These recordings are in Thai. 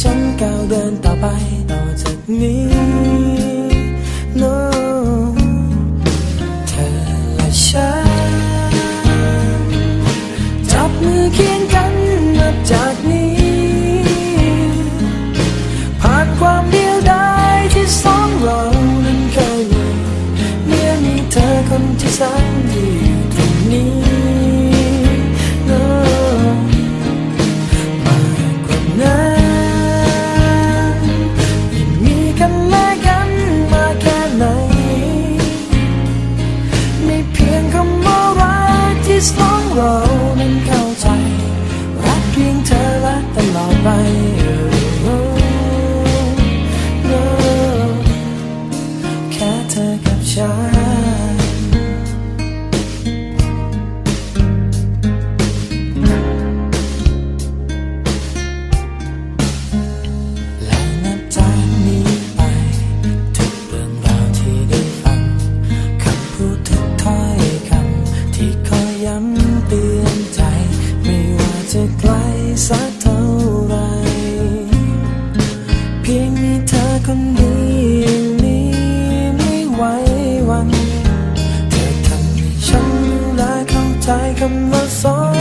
ฉันก้าวเดินต่อไปต่อจากนี้ no อกับฉัน และนับจากนี้ไป ทุกเรื่องราวที่ได้ฟังคำพูดทุกถ้อยคำที่คอยย้ำเตือนใจ ไม่ว่าจะไกลสักเท่าไร เพียงมีเธอคนเดียวนี้ ไว้วัน เธอทำให้ฉันรู้และเข้าใจคำว่าสอง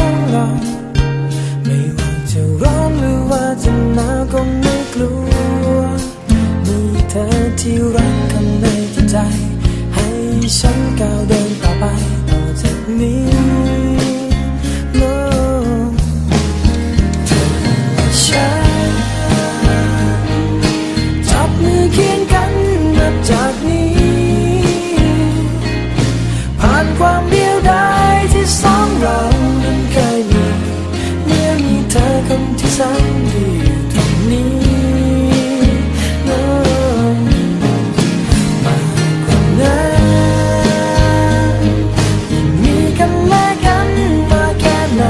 านความเดียวดายที่สองเรานั้นเคยมี เมื่อมีเธอคนที่แสนดีอยู่ตรงนี้มากกว่านั้นยิ่งมีกันและกันมาแค่ไหน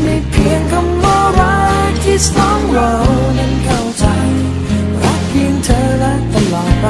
ไม่เพียงคำว่ารักที่สองเรานั้นเข้าใจ รักเพียงเธอและตลอดไป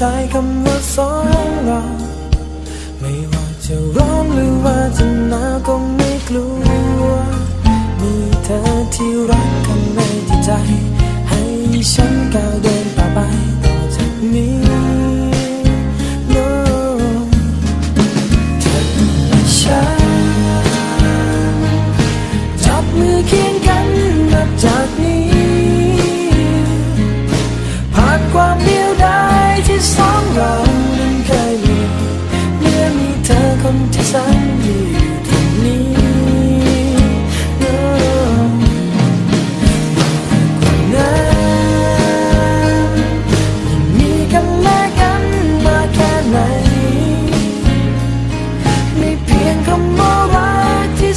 ใจคำว่าสองเรา ไม่ว่าจะร้องหรือว่าจะหนาวก็ไม่กลัว มีเธอที่รักทำในจิตใจ ให้ฉันก้าวเดินต่อไปต่อจากนี้เธอและฉันจับมือคิด นที่ฉันอยู่ตรงนี้ no. คนนั้นมีกันและกันมาแค่ไหนไม่เพียงคำว่ารักที่